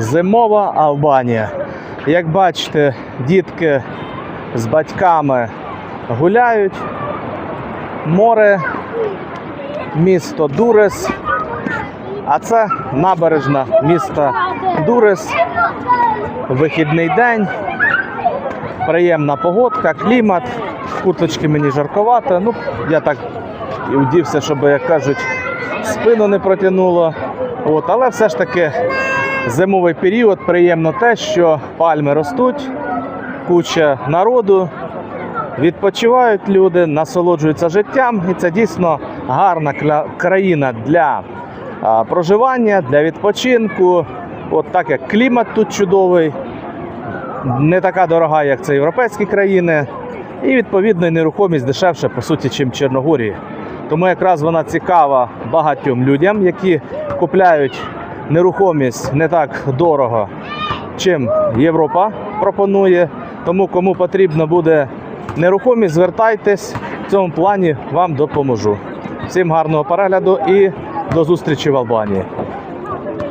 Зимова Албанія. Як бачите, дітки з батьками гуляють. Море, місто Дурес. А це набережна міста Дурес. Вихідний день. Приємна погодка, клімат. Курточки мені жарковато. Ну, я так і вдівся, щоб, як кажуть, спину не протягнуло. От, але все ж таки зимовий період приємно те, що пальми ростуть, куча народу, відпочивають люди, насолоджуються життям, і це дійсно гарна країна для проживання, для відпочинку. От так як клімат тут чудовий, не така дорога, як це європейські країни, і відповідно і нерухомість дешевше, по суті, ніж Чорногорії. Тому якраз вона цікава багатьом людям, які купляють нерухомість не так дорого, чим Європа пропонує. Тому кому потрібно буде нерухомість, звертайтесь. В цьому плані вам допоможу. Всім гарного перегляду і до зустрічі в Албанії.